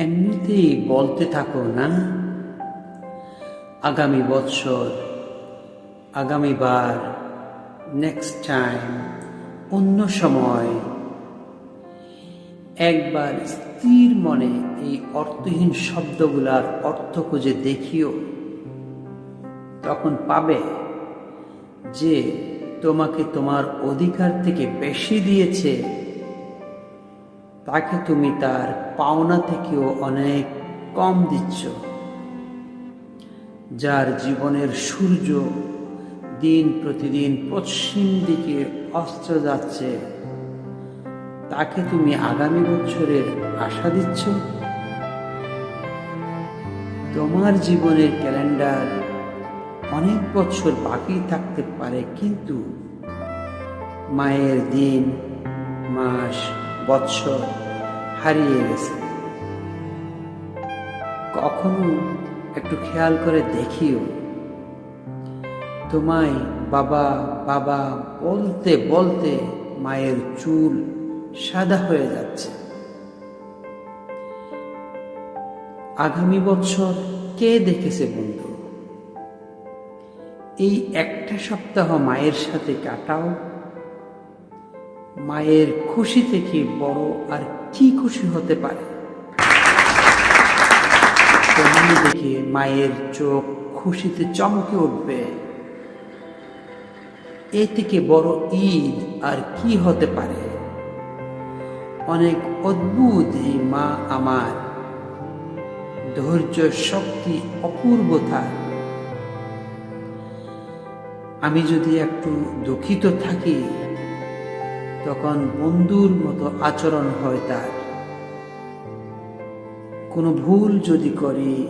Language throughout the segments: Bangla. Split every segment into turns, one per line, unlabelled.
এমনিতেই বলতে থাকো না, আগামী বৎসর আগামীবার নেক্সট টাইম অন্য সময়। একবার স্থির মনে এই অর্থহীন শব্দগুলার অর্থ খুঁজে দেখিও। তখন পাবে যে তোমাকে তোমার অধিকার থেকে বেশি দিয়েছে তাকে তুমি তার পাওনা থেকেও অনেক কম দিচ্ছ। যার জীবনের সূর্য দিন প্রতিদিন পশ্চিম দিকে অস্ত যাচ্ছে, তাকে তুমি আগামী বছরের আশা দিচ্ছ? তোমার জীবনের ক্যালেন্ডার অনেক বছর বাকি থাকতে পারে, কিন্তু মায়ের দিন, মাস বৎসর হারিয়ে গেছে। কখনো একটু খেয়াল করে দেখিও। তোমায় বাবা বাবা বলতে বলতে মায়ের চুল সাদা হয়ে যাচ্ছে। আগামী বছর কে দেখেছে বন্ধু? এই একটা সপ্তাহ মায়ের সাথে কাটাও। মায়ের খুশি থেকে বড় আর কি খুশি হতে পারে? দেখে মায়ের চোখ খুশিতে চমকে উঠবে। এ থেকে বড় ঈদ আর কি হতে পারে? অনেক অদ্ভুত এই মা আমার। ধৈর্য শক্তি অপূর্ব অপূর্বতা আমি যদি একটু দুঃখিত থাকি তখন বন্ধুর মতো আচরণ হয় তার। কোনো ভুল যদি করি,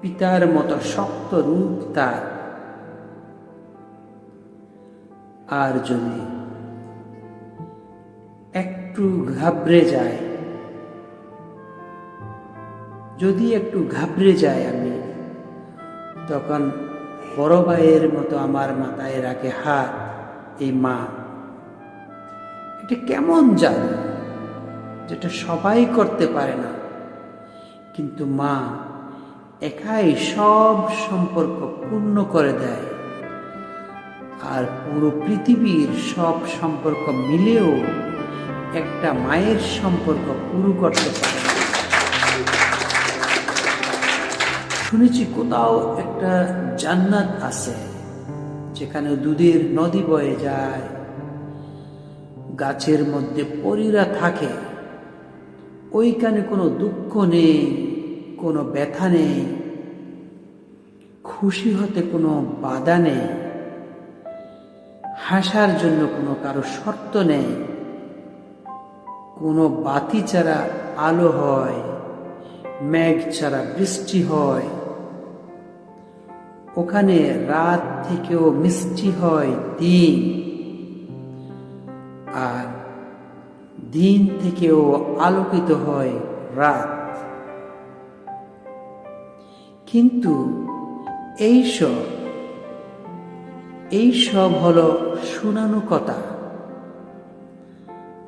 পিতার মতো শক্ত রূপ তার। আর যদি একটু ঘাবড়ে যায়, যদি একটু ঘাবড়ে যায় আমি, তখন বড় ভাইয়ের মতো আমার মাথায় রাখে হাত, এই মা। এটা কেমন জানো, যেটা সবাই করতে পারে না। কিন্তু মা একাই সব সম্পর্ক পূর্ণ করে দেয়। আর পুরো পৃথিবীর সব সম্পর্ক মিলেও একটা মায়ের সম্পর্ক পুরো করতে পারে। শুনেছি কোথাও একটা জান্নাত আছে, যেখানে দুধের নদী বয়ে যায়। গাছের মধ্যে পরীরা থাকে। ওইখানে কোনো দুঃখ নেই, কোনো ব্যথা নেই, খুশি হতে কোনো বাধা নেই, হাসার জন্য কোনো কারও শর্ত নেই। কোনো বাতি ছাড়া আলো হয়, মেঘ ছাড়া বৃষ্টি হয়। ওখানে রাত থেকেও মিষ্টি হয়, দিন। আর দিন থেকেও আলোকিত হয় রাত। কিন্তু এইসব এইসব হলো শোনানো কথা।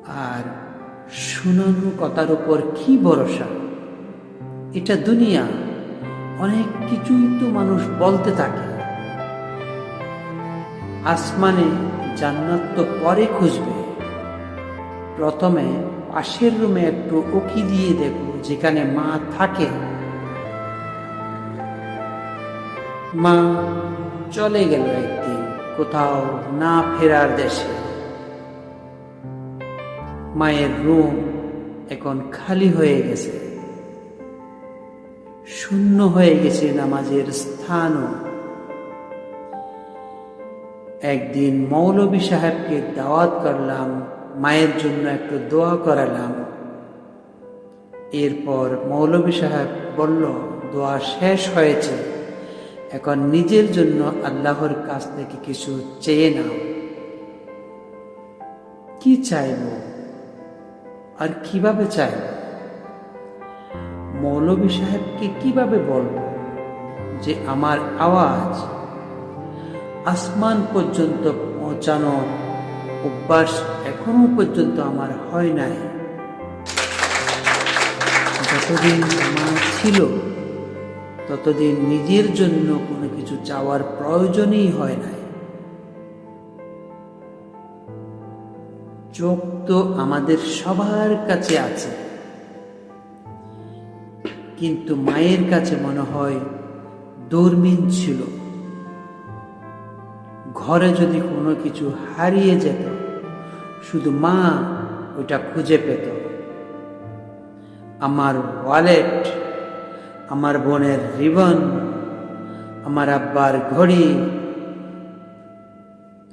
আর শোনানো কথার উপর কি ভরসা? এটা দুনিয়া অনেক কিছুই তো মানুষ বলতে থাকে। আসমানে জান্নাত তো পরে খুঁজবে। প্রথমে পাশের রুমে একটু উকি দিয়ে দেখো যেখানে মা থাকে। মা চলে গেল একদিন কোথাও না ফেরার দেশে। মায়ের রুম এখন খালি হয়ে গেছে। শূন্য হয়ে গেছে নামাজের স্থানও। একদিন মৌলবী সাহেবকে দাওয়াত করলাম মায়ের জন্য একটু দোয়া করালাম। এরপর মৌলবী সাহেব বলল, দোয়া শেষ হয়েছে। এখন নিজের জন্য আল্লাহর কাছ থেকে কিছু চেয়ে নাও। কি চাইব? আর কীভাবে চাইব? মৌলবী সাহেবকে কীভাবে বলব যে আমার আওয়াজ আসমান পর্যন্ত পৌঁছানো অভ্যাস এখনও পর্যন্ত আমার হয় নাই। যতদিন মা ছিল, ততদিন নিজের জন্য কোনো কিছু চাওয়ার প্রয়োজনই হয় নাই। চোখ তো আমাদের সবার কাছে আছে। কিন্তু মায়ের কাছে মনে হয় দূরবীন ছিল। ঘরে যদি কোনো কিছু হারিয়ে যেত, শুধু মা ওইটা খুঁজে পেত। আমার ওয়ালেট, আমার বোনের রিবন, আমার আব্বার ঘড়ি,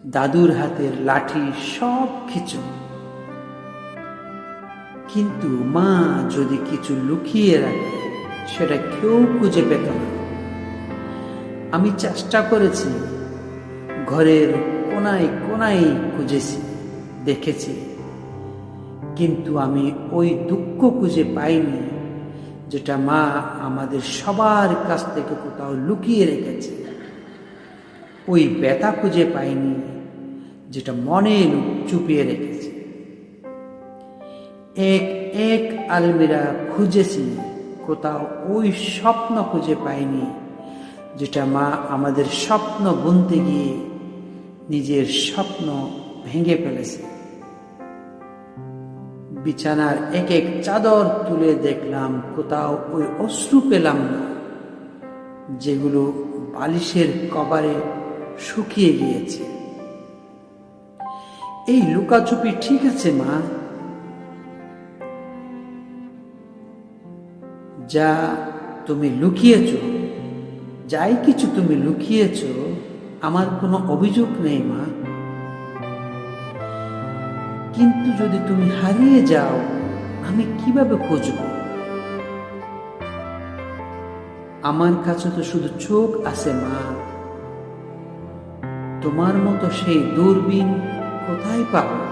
দাদুর হাতের লাঠি, সব কিছু। কিন্তু মা যদি কিছু লুকিয়ে রাখে, সেটা কেউ খুঁজে পেত না। আমি চেষ্টা করেছি ঘরের কোনায় কোনায় খুঁজেছি, দেখেছি। কিন্তু আমি ওই দুঃখ খুঁজে পাইনি, যেটা মা আমাদের সবার কাছ থেকে কোথাও লুকিয়ে রেখেছে। ওই ব্যথা খুঁজে পাইনি, যেটা মনে চুপিয়ে রেখেছে। এক এক আলমিরা খুঁজেছি, কোথাও ওই স্বপ্ন খুঁজে পাইনি, যেটা মা আমাদের স্বপ্ন বুনতে গিয়ে নিজের স্বপ্ন ভেঙে ফেলেছে। বিছানার এক এক চাদর তুলে দেখলাম, কোথাও ওই অশ্রু পেলাম না, যেগুলো বালিশের কবারে শুকিয়ে গিয়েছে। এই লুকাচুপি ঠিক আছে, মা? যা তুমি লুকিয়েছ, যাই কিছু তুমি লুকিয়েছ আমার কোনো অভিযোগ নেই, মা। কিন্তু যদি তুমি হারিয়ে যাও, আমি কীভাবে খুঁজব? আমার কাছে তো শুধু চোখ আছে, মা। তোমার মতো সেই দূরবীন কোথায় পাবো?